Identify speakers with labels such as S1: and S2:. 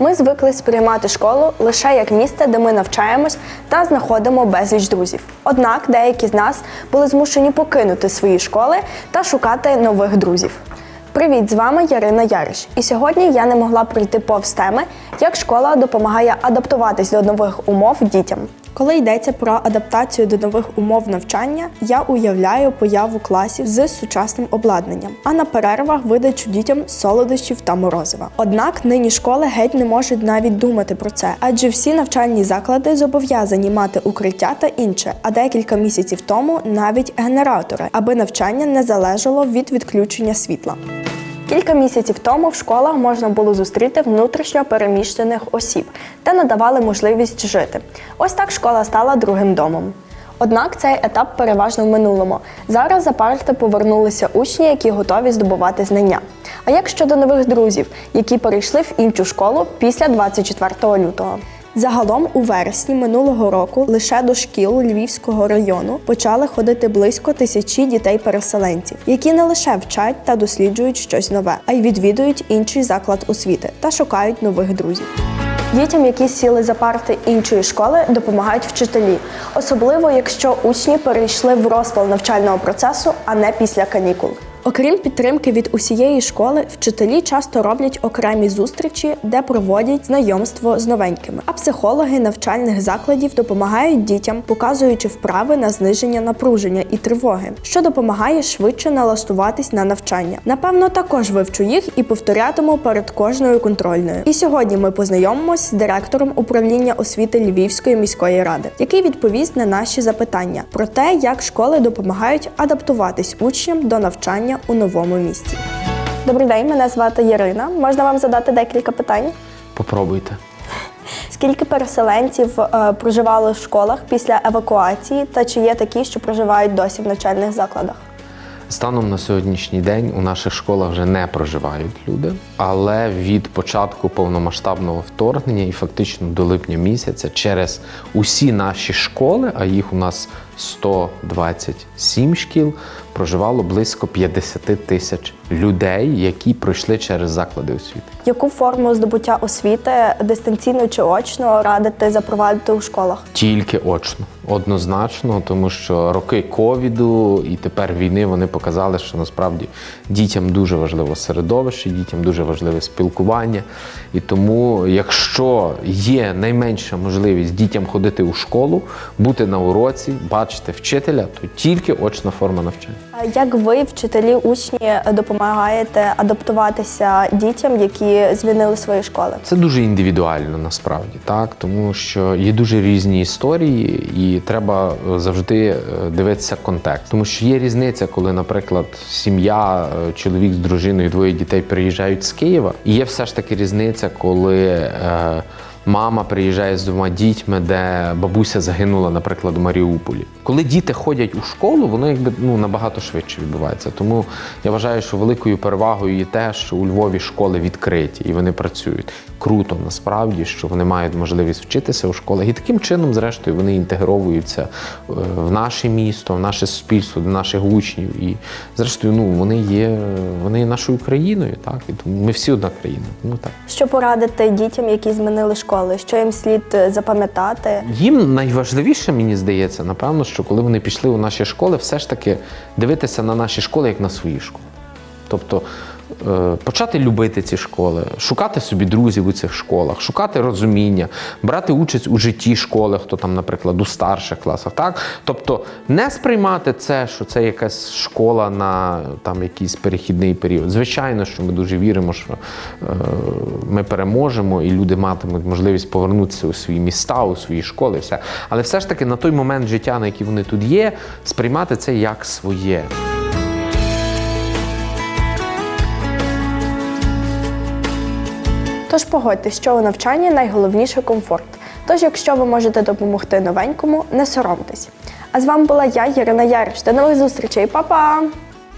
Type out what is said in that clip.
S1: Ми звикли сприймати школу лише як місце, де ми навчаємось та знаходимо безліч друзів. Однак деякі з нас були змушені покинути свої школи та шукати нових друзів. Привіт, з вами Ярина Яриш. І сьогодні я не могла пройти повз теми, як школа допомагає адаптуватись до нових умов дітям. Коли йдеться про адаптацію до нових умов навчання, я уявляю появу класів з сучасним обладнанням, а на перервах видачу дітям солодощів та морозива. Однак нині школи геть не можуть навіть думати про це, адже всі навчальні заклади зобов'язані мати укриття та інше, а декілька місяців тому навіть генератори, аби навчання не залежало від відключення світла. Кілька місяців тому в школах можна було зустріти внутрішньо переміщених осіб та надавали можливість жити. Ось так школа стала другим домом. Однак цей етап переважно в минулому. Зараз за парти повернулися учні, які готові здобувати знання. А як щодо нових друзів, які перейшли в іншу школу після 24 лютого? Загалом у вересні минулого року лише до шкіл Львівського району почали ходити близько тисячі дітей-переселенців, які не лише вчать та досліджують щось нове, а й відвідують інший заклад освіти та шукають нових друзів. Дітям, які сіли за парти іншої школи, допомагають вчителі, особливо якщо учні перейшли в розпал навчального процесу, а не після канікул. Окрім підтримки від усієї школи, вчителі часто роблять окремі зустрічі, де проводять знайомство з новенькими. А психологи навчальних закладів допомагають дітям, показуючи вправи на зниження напруження і тривоги, що допомагає швидше налаштуватись на навчання. Напевно, також вивчу їх і повторятиму перед кожною контрольною. І сьогодні ми познайомимось з директором управління освіти Львівської міської ради, який відповість на наші запитання про те, як школи допомагають адаптуватись учням до навчання у новому місті. Добрий день, мене звати Ярина. Можна вам задати декілька питань?
S2: Попробуйте.
S1: Скільки переселенців е, проживало в школах після евакуації, та чи є такі, що проживають досі в навчальних закладах?
S2: Станом на сьогоднішній день у наших школах вже не проживають люди, але від початку повномасштабного вторгнення і фактично до липня місяця через усі наші школи, а їх у нас 127 шкіл, проживало близько 50 тисяч людей, які пройшли через заклади освіти.
S1: Яку форму здобуття освіти дистанційно чи очно радите запровадити у школах?
S2: Тільки очно, однозначно, тому що роки ковіду і тепер війни вони показали, що насправді дітям дуже важливо середовище, дітям дуже важливе спілкування. І тому, якщо є найменша можливість дітям ходити у школу, бути на уроці, бачити вчителя, то тільки очна форма навчання.
S1: Як ви, вчителі, учні, допомагаєте адаптуватися дітям, які змінили свої школи?
S2: Це дуже індивідуально насправді, так тому що є дуже різні історії, і треба е, завжди е, дивитися контекст. Тому що є різниця, коли, наприклад, сім'я, е, чоловік з дружиною, двоє дітей приїжджають з Києва. І є все ж таки різниця, коли. Е, Мама приїжджає з двома дітьми, де бабуся загинула, наприклад, у Маріуполі. Коли діти ходять у школу, воно якби ну набагато швидше відбувається. Тому я вважаю, що великою перевагою є те, що у Львові школи відкриті і вони працюють. Круто насправді, що вони мають можливість вчитися у школах, і таким чином, зрештою, вони інтегровуються е, в наше місто, в наше суспільство, до наших учнів. І зрештою, ну вони є, вони є нашою країною, так і тому ми всі одна країна. Ну так.
S1: Що порадити дітям, які змінили школи? Що їм слід е, запам'ятати?
S2: Їм найважливіше, мені здається, напевно, що коли вони пішли у наші школи, все ж таки дивитися на наші школи як на свої школи. Тобто почати любити ці школи, шукати собі друзів у цих школах, шукати розуміння, брати участь у житті школи, хто там, наприклад, у старших класах. Так? Тобто не сприймати це, що це якась школа на там, якийсь перехідний період. Звичайно, що ми дуже віримо, що е, ми переможемо і люди матимуть можливість повернутися у свої міста, у свої школи. Все. Але все ж таки на той момент життя, на який вони тут є, сприймати це як своє.
S1: Тож погодьтесь, що у навчанні найголовніше комфорт. Тож, якщо ви можете допомогти новенькому, не соромтесь. А з вами була я, Ярина Яриш. До нових зустрічей, Па-па!